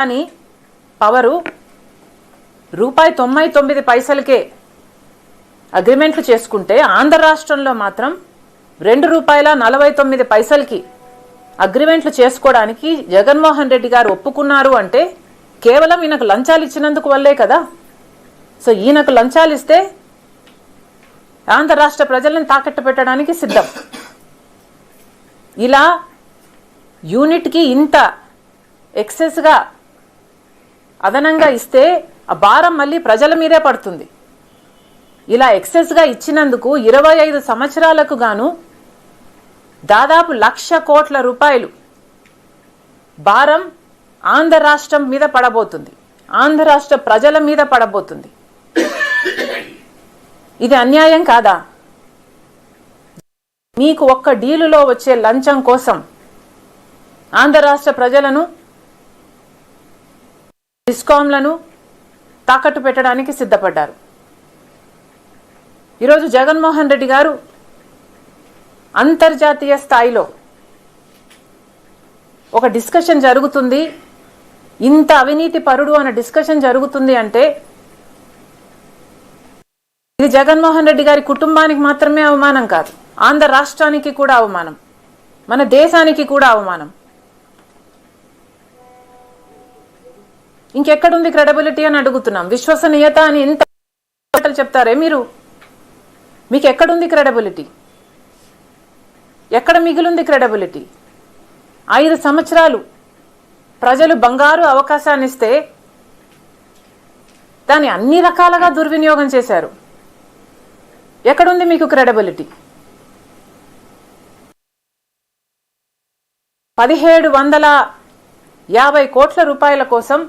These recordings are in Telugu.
కానీ పవరు రూపాయి తొంభై తొమ్మిది పైసలకే అగ్రిమెంట్లు చేసుకుంటే ఆంధ్ర రాష్ట్రంలో మాత్రం రెండు రూపాయల నలభై తొమ్మిది పైసలకి అగ్రిమెంట్లు చేసుకోవడానికి జగన్మోహన్ రెడ్డి గారు ఒప్పుకున్నారు అంటే కేవలం ఈయనకు లంచాలు ఇచ్చినందుకు వల్లే కదా. సో ఈయనకు లంచాలు ఇస్తే ఆంధ్ర రాష్ట్ర ప్రజలను తాకట్టు పెట్టడానికి సిద్ధం. ఇలా యూనిట్కి ఇంత ఎక్సెస్గా అదనంగా ఇస్తే ఆ భారం మళ్ళీ ప్రజల మీదే పడుతుంది. ఇలా ఎక్సెస్గా ఇచ్చినందుకు ఇరవై ఐదు సంవత్సరాలకు గాను దాదాపు లక్ష కోట్ల రూపాయలు భారం ఆంధ్ర రాష్ట్రం మీద పడబోతుంది. ఆంధ్ర రాష్ట్ర ప్రజల మీద పడబోతుంది. ఇది అన్యాయం కాదా? మీకు ఒక్క డీలులో వచ్చే లంచం కోసం ఆంధ్ర రాష్ట్ర ప్రజలను డిస్కాంలను తాకట్టు పెట్టడానికి సిద్ధపడ్డారు. ఈరోజు జగన్మోహన్ రెడ్డి గారు అంతర్జాతీయ స్థాయిలో ఒక డిస్కషన్ జరుగుతుంది. ఇంత అవినీతి పరుడు అనే డిస్కషన్ జరుగుతుంది అంటే ఇది జగన్మోహన్ రెడ్డి గారి కుటుంబానికి మాత్రమే అవమానం కాదు. ఆంధ్ర రాష్ట్రానికి కూడా అవమానం. మన దేశానికి కూడా అవమానం. ఇంకెక్కడుంది క్రెడబిలిటీ అని అడుగుతున్నాం. విశ్వసనీయత అని ఇంత మాటలు చెప్తారే మీరు? మీకు ఎక్కడుంది క్రెడబిలిటీ ఎక్కడ మిగిలింది క్రెడబిలిటీ ఐదు సంవత్సరాలు ప్రజలు బంగారు అవకాశాన్ని ఇస్తే దాన్ని అన్ని రకాలుగా దుర్వినియోగం చేశారు. ఎక్కడుంది మీకు క్రెడబిలిటీ పదిహేడు వందల యాభై కోట్ల రూపాయల కోసం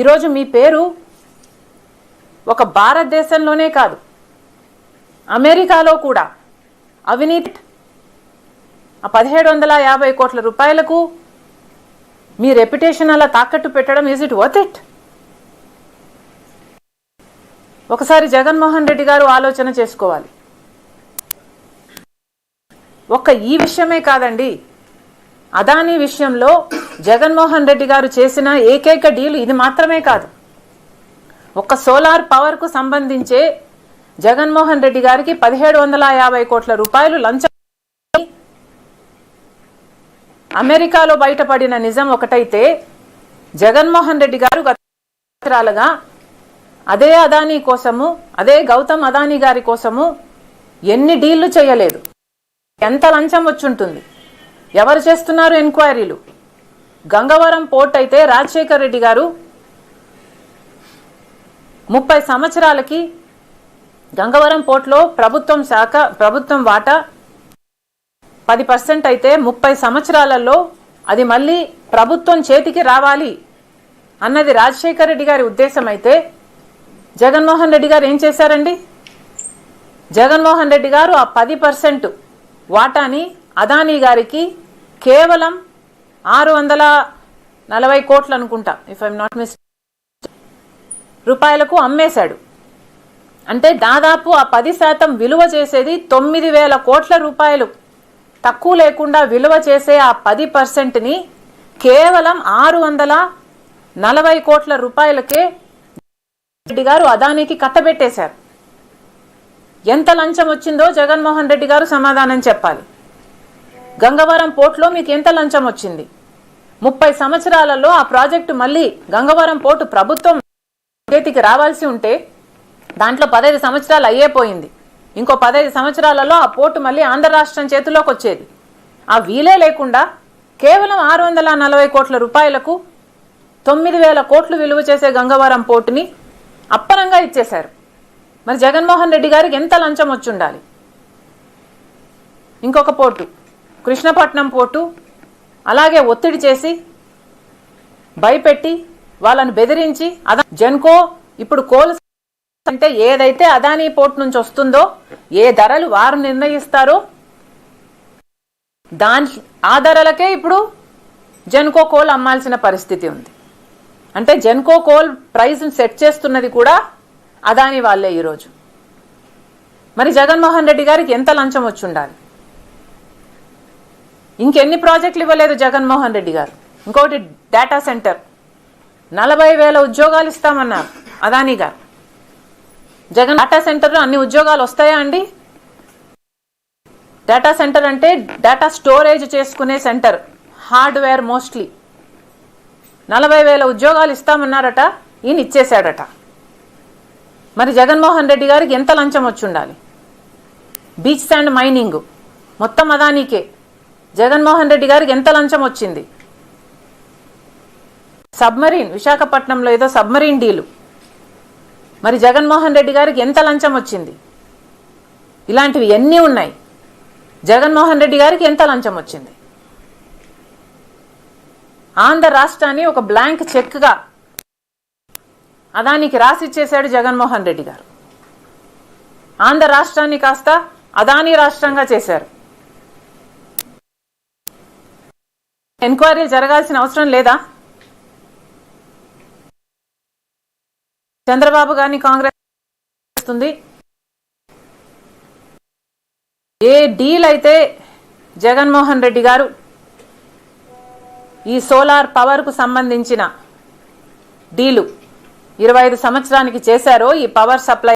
ఈరోజు మీ పేరు ఒక భారతదేశంలోనే కాదు అమెరికాలో కూడా. అవినీతి ఆ పదిహేడు వందల యాభై కోట్ల రూపాయలకు మీ రెప్యుటేషన్ అలా తాకట్టు పెట్టడం ఈజ్ ఇట్ వర్త్ ఇట్ ఒకసారి జగన్మోహన్ రెడ్డి గారు ఆలోచన చేసుకోవాలి. ఒక్క ఈ విషయమే కాదండి అదానీ విషయంలో జగన్మోహన్ రెడ్డి గారు చేసిన ఏకైక డీల్ ఇది మాత్రమే కాదు. ఒక సోలార్ పవర్కు సంబంధించే జగన్మోహన్ రెడ్డి గారికి పదిహేడు వందల యాభై కోట్ల రూపాయలు లంచం. అమెరికాలో బయటపడిన నిజం ఒకటైతే జగన్మోహన్ రెడ్డి గారు గత సంవత్సరాలుగా అదే అదానీ కోసము అదే గౌతమ్ అదానీ గారి కోసము ఎన్ని డీళ్ళు చేయలేదు. ఎంత లంచం వచ్చుంటుంది? ఎవరు చేస్తున్నారు ఎంక్వైరీలు? గంగవరం పోర్ట్ అయితే రాజశేఖర్ రెడ్డి గారు ముప్పై సంవత్సరాలకి గంగవరం పోర్ట్లో ప్రభుత్వం శాఖ ప్రభుత్వం వాటా పది పర్సెంట్ అయితే ముప్పై సంవత్సరాలలో అది మళ్ళీ ప్రభుత్వం చేతికి రావాలి అన్నది రాజశేఖర్ రెడ్డి గారి ఉద్దేశం అయితే. జగన్మోహన్ రెడ్డి గారు ఏం చేశారండి? జగన్మోహన్ రెడ్డి గారు ఆ పది పర్సెంట్ వాటాని అదానీ గారికి కేవలం ఆరు వందల నలభై కోట్లు అనుకుంటా ఇఫ్ ఐఎమ్ నాట్ మిస్ రూపాయలకు అమ్మేశాడు. అంటే దాదాపు ఆ పది శాతం విలువ చేసేది తొమ్మిది వేల కోట్ల రూపాయలు. తక్కువ లేకుండా విలువ చేసే ఆ పది పర్సెంట్ని కేవలం ఆరు వందల నలభై కోట్ల రూపాయలకే రెడ్డి గారు అదానికి కట్టబెట్టేశారు. ఎంత లంచం వచ్చిందో జగన్మోహన్ రెడ్డి గారు సమాధానం చెప్పాలి. గంగవరం పోర్టులో మీకు ఎంత లంచం వచ్చింది? ముప్పై సంవత్సరాలలో ఆ ప్రాజెక్టు మళ్ళీ గంగవరం పోర్టు ప్రభుత్వం చేతికి రావాల్సి ఉంటే దాంట్లో పదహైదు సంవత్సరాలు అయ్యేపోయింది ఇంకో పదహైదు సంవత్సరాలలో ఆ పోర్టు మళ్ళీ ఆంధ్ర రాష్ట్రం చేతిలోకి వచ్చేది. ఆ వీలే లేకుండా కేవలం ఆరు వందల నలభై కోట్ల రూపాయలకు తొమ్మిది వేల కోట్లు విలువ చేసే గంగవరం పోర్టుని అప్పనంగా ఇచ్చేశారు. మరి జగన్మోహన్ రెడ్డి గారికి ఎంత లంచం వచ్చి ఉండాలి? ఇంకొక పోర్టు. కృష్ణపట్నం పోర్టు అలాగే ఒత్తిడి చేసి భయపెట్టి వాళ్ళని బెదిరించి అదా జెన్కో ఇప్పుడు కోల్ అంటే ఏదైతే అదానీ పోర్ట్ నుంచి వస్తుందో ఏ ధరలు వారు నిర్ణయిస్తారో దాని ఆ ధరలకే ఇప్పుడు జెన్కో కోల్ అమ్మాల్సిన పరిస్థితి ఉంది. అంటే జెన్కో కోల్ ప్రైస్ సెట్ చేస్తున్నది కూడా అదాని వాళ్ళే ఈరోజు. మరి జగన్మోహన్ రెడ్డి గారికి ఎంత లంచం వచ్చి ఉండాలి? ఇంకెన్ని ప్రాజెక్టులు ఇవ్వలేదు జగన్మోహన్ రెడ్డి గారు. ఇంకోటి డేటా సెంటర్ నలభై వేల ఉద్యోగాలు ఇస్తామన్నారు అదానీ గారు. జగన్ డేటా సెంటర్లో అన్ని ఉద్యోగాలు వస్తాయా అండి? డేటా సెంటర్ అంటే డేటా స్టోరేజ్ చేసుకునే సెంటర్ హార్డ్వేర్ మోస్ట్లీ. నలభై వేల ఉద్యోగాలు ఇస్తామన్నారట ఈయన ఇచ్చేశాడట. మరి జగన్మోహన్ రెడ్డి గారికి ఎంత లంచం వచ్చి ఉండాలి? Beach and mining. మొత్తం అదానికే. జగన్మోహన్ రెడ్డి గారికి ఎంత లంచం వచ్చింది? సబ్మరీన్ విశాఖపట్నంలో ఏదో సబ్మరీన్ డీలు. మరి జగన్మోహన్ రెడ్డి గారికి ఎంత లంచం వచ్చింది? ఇలాంటివి ఎన్ని ఉన్నాయి? జగన్మోహన్ రెడ్డి గారికి ఎంత లంచం వచ్చింది? ఆంధ్ర రాష్ట్రాన్ని ఒక బ్లాంక్ చెక్గా అదానికి రాసిచ్చేశాడు జగన్మోహన్ రెడ్డి గారు. ఆంధ్ర రాష్ట్రాన్ని కాస్త అదానీ రాష్ట్రంగా చేశారు. ఎంక్వైరీలు జరగాల్సిన అవసరం లేదా? చంద్రబాబు గారిని కాంగ్రెస్ చేస్తుంది. ఏ డీల్ అయితే జగన్మోహన్ రెడ్డి గారు ఈ సోలార్ పవర్కు సంబంధించిన డీలు ఇరవై ఐదు సంవత్సరానికి చేశారో ఈ పవర్ సప్లై